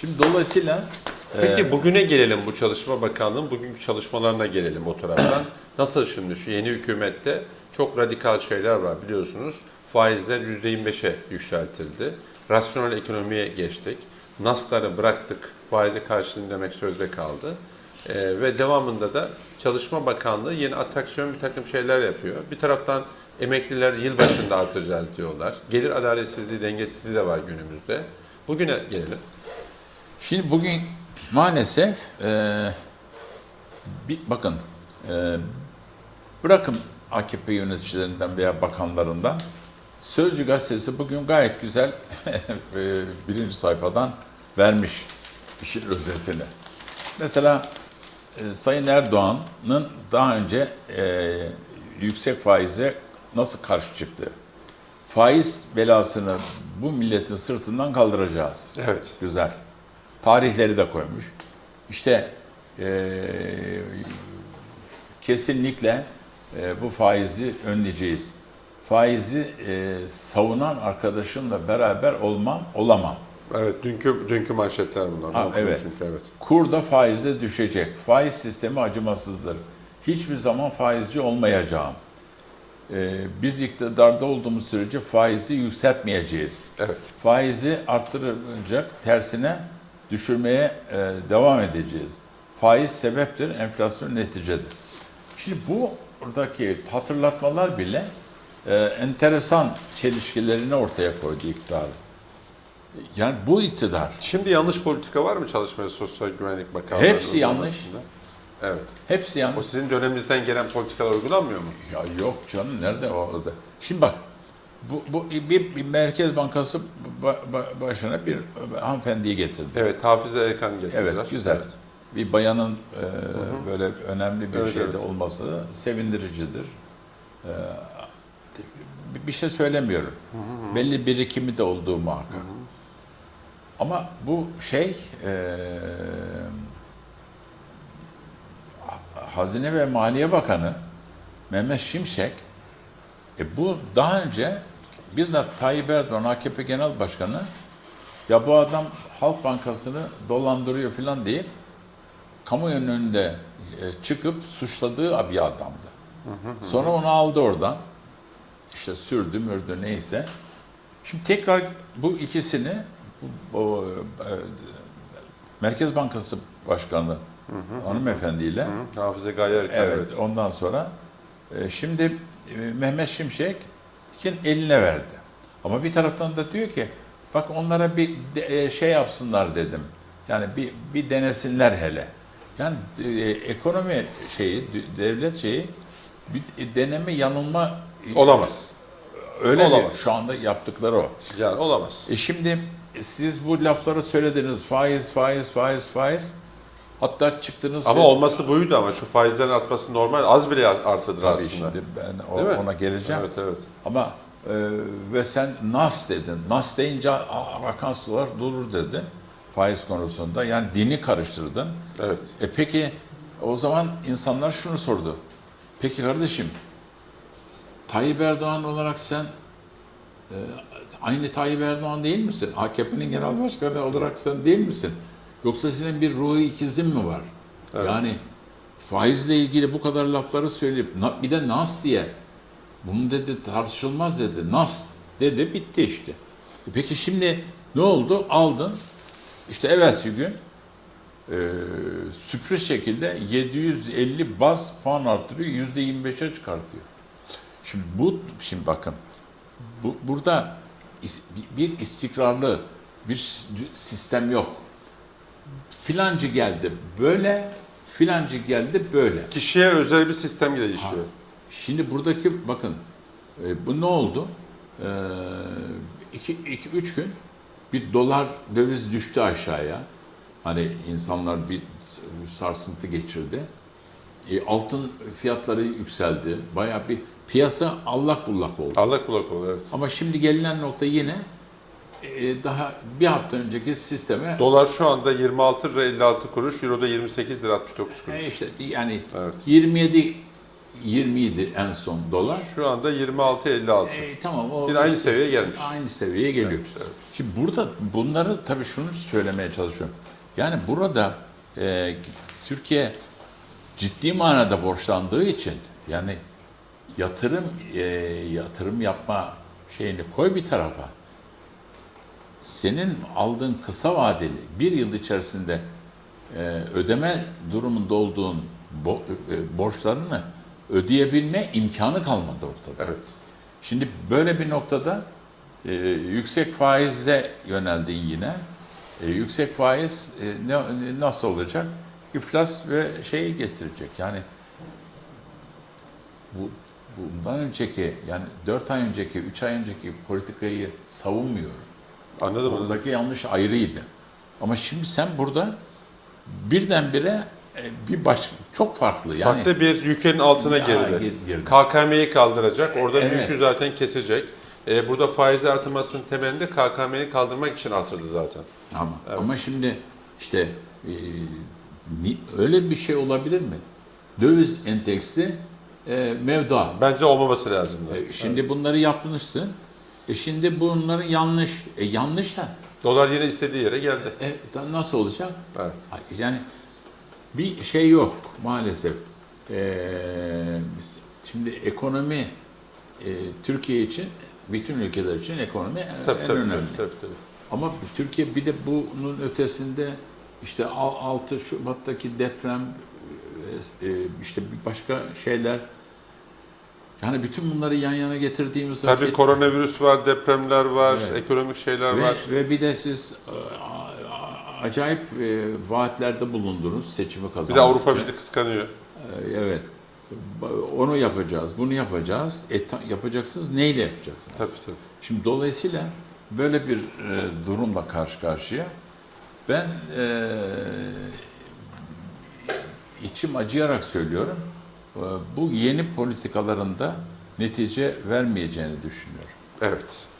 Şimdi dolayısıyla Peki bugüne gelelim bu Çalışma Bakanlığı'nın bugünkü çalışmalarına gelelim o taraftan. Nasıl şimdi şu yeni hükümette çok radikal şeyler var biliyorsunuz. Faizler %25'e yükseltildi. Rasyonel ekonomiye geçtik. NAS'ları bıraktık. Faize karşılığını demek sözde kaldı. Ee, ve devamında da Çalışma Bakanlığı yeni atraksiyon bir takım şeyler yapıyor. Bir taraftan emekliler yılbaşında artıracağız diyorlar. Gelir adaletsizliği, dengesizliği de var günümüzde. Bugüne gelelim. Şimdi bugün maalesef e, bir, bakın e, bırakın AKP yöneticilerinden veya bakanlarından Sözcü gazetesi bugün gayet güzel e, birinci sayfadan vermiş işin özetini. Mesela e, Sayın Erdoğan'ın daha önce e, yüksek faize nasıl karşı çıktı? Faiz belasını bu milletin sırtından kaldıracağız. Evet. Güzel. Tarihleri de koymuş. İşte e, kesinlikle e, bu faizi önleyeceğiz. Faizi e, savunan arkadaşımla beraber olmam, olamam. Evet, dünkü dünkü manşetler bunlar. Ha, evet. Çünkü, evet. Kur da faizde düşecek. Faiz sistemi acımasızdır. Hiçbir zaman faizci olmayacağım. Ee, biz iktidarda olduğumuz sürece faizi yükseltmeyeceğiz. Evet. Faizi arttırılacak, tersine düşürmeye e, devam edeceğiz. Faiz sebeptir, enflasyon neticedir. Şimdi bu buradaki hatırlatmalar bile e, enteresan çelişkilerini ortaya koydu iktidar. Yani bu iktidar Şimdi yanlış politika var mı Çalışma ve Sosyal Güvenlik Bakanlığı? Hepsi yanlış. Evet. hepsi O yanlış. sizin döneminizden gelen politikalar uygulanmıyor mu? Ya yok canım nerede o orada? Şimdi bak bu, bu bir, bir Merkez Bankası ba- ba- başına bir hanımefendiyi getirdi. Evet, Hafize Erkan getirdiler. Evet güzel. Bir bayanın e, böyle önemli bir Evet, şeyde evet. olması sevindiricidir. E, bir- şey söylemiyorum. Belli birikimi de olduğu muhakkak. Ama bu şey e, Hazine ve Maliye Bakanı Mehmet Şimşek e, bu daha önce bizzat Tayyip Erdoğan AKP Genel Başkanı ya bu adam Halk Bankası'nı dolandırıyor falan deyip kamuoyunun önünde e, çıkıp suçladığı bir adamdı. Sonra onu aldı oradan. İşte sürdü mürdü neyse. Şimdi tekrar bu ikisini bu, bu, e, Merkez Bankası Başkanı hanımefendiyle Hı, Hafize Gaye Erkan, Evet, evet. ondan sonra e, şimdi Mehmet Şimşek kim eline verdi. Ama bir taraftan da diyor ki bak onlara bir de- e, şey yapsınlar dedim. Yani bir bir denesinler hele. Yani e, ekonomi şeyi, devlet şeyi bir e, deneme yanılma e, Olamaz. öyle bir- olamaz. şu anda yaptıkları o. Yani olamaz. E şimdi siz bu lafları söylediniz. Faiz, faiz, faiz, faiz. Hatta çıktınız Ama ve- olması buydu ama şu faizlerin artması normal. Az bile artıdır Tabii aslında. şimdi ben o- ona geleceğim. Evet, evet. Ama e, ve sen nas dedin. Nas deyince "Aa, akan sular durur dedin faiz konusunda. Yani dini karıştırdın. Evet. E peki o zaman insanlar şunu sordu. Peki kardeşim Tayyip Erdoğan olarak sen e, aynı Tayyip Erdoğan değil misin? AKP'nin genel başkanı olarak sen değil misin? Yoksa senin bir ruhu ikizin mi var? Evet. Yani faizle ilgili bu kadar lafları söyleyip bir de nas diye bunu dedi tartışılmaz dedi. Nas dedi bitti işte. E peki şimdi ne oldu? Aldın. İşte evvelsi gün e, sürpriz şekilde 750 baz puan artırıyor, %25'e çıkartıyor. Şimdi bu, şimdi bakın, bu, burada bir istikrarlı bir sistem yok. Filancı geldi böyle, filancı geldi böyle. Kişiye özel bir sistem gelişiyor. Şimdi buradaki bakın e, bu ne oldu? E, iki, iki, üç gün bir dolar döviz düştü aşağıya. Hani insanlar bir sarsıntı geçirdi. E, altın fiyatları yükseldi. Bayağı bir piyasa allak bullak oldu. Allah kulak ol, evet. Ama şimdi gelinen nokta yine e, daha bir hafta önceki sisteme Dolar şu anda 26 lira 56 kuruş, Euro da 28 lira 69 kuruş. e, işte yani Evet. 27 20 idi en son dolar. Şu anda 26.56. E, tamam o Bir aynı seviyeye gelmiş. Aynı seviyeye geliyor. Gelmiş, evet. Şimdi burada bunları tabii şunu söylemeye çalışıyorum. Yani burada e, Türkiye ciddi manada borçlandığı için yani yatırım e, yatırım yapma şeyini koy bir tarafa. Senin aldığın kısa vadeli bir yıl içerisinde e, ödeme durumunda olduğun bo- e, borçlarını ödeyebilme imkanı kalmadı ortada. Evet. Şimdi böyle bir noktada e, yüksek faize yöneldin yine. E, yüksek faiz e, ne, nasıl olacak? İflas ve şeyi getirecek. Yani bu bundan önceki yani 4 ay önceki, 3 ay önceki politikayı savunmuyorum. Anladım. Oradaki yanlış ayrıydı. Ama şimdi sen burada birdenbire e, bir baş çok farklı. Yani Farklı bir yükün altına girdi. gir- girdi. KKM'yi kaldıracak. Orada Evet. yükü zaten kesecek. Ee, burada faiz artırmasının temelinde KKM'yi kaldırmak için artırdı zaten. Ama ama şimdi işte e, öyle bir şey olabilir mi? Döviz endeksli e, mevduat. Bence olmaması lazımdı. E, şimdi bunları yapmışsın. E şimdi bunların yanlış. E yanlış da Dolar yine istediği yere geldi. e, nasıl olacak? Evet. Yani bir şey yok maalesef. E, biz- şimdi ekonomi e, Türkiye için, bütün ülkeler için ekonomi en- Tabii en tabii, önemli. tabii tabii tabii. Ama Türkiye bir de bunun ötesinde işte al- 6 Şubat'taki deprem e, e, işte başka şeyler yani bütün bunları yan yana getirdiğimiz Tabii vakit koronavirüs var, depremler var, Evet. ekonomik şeyler ve, var. ve bir de siz e, acayip e, vaatlerde bulundunuz seçimi kazanmak Bir de Avrupa bizi kıskanıyor. E, Evet. Onu yapacağız, bunu yapacağız. E, yapacaksınız, neyle yapacaksınız? Tabii tabii. Şimdi dolayısıyla böyle bir e, durumla karşı karşıya ben e, içim acıyarak söylüyorum. E, bu yeni politikalarında netice vermeyeceğini düşünüyorum. Evet.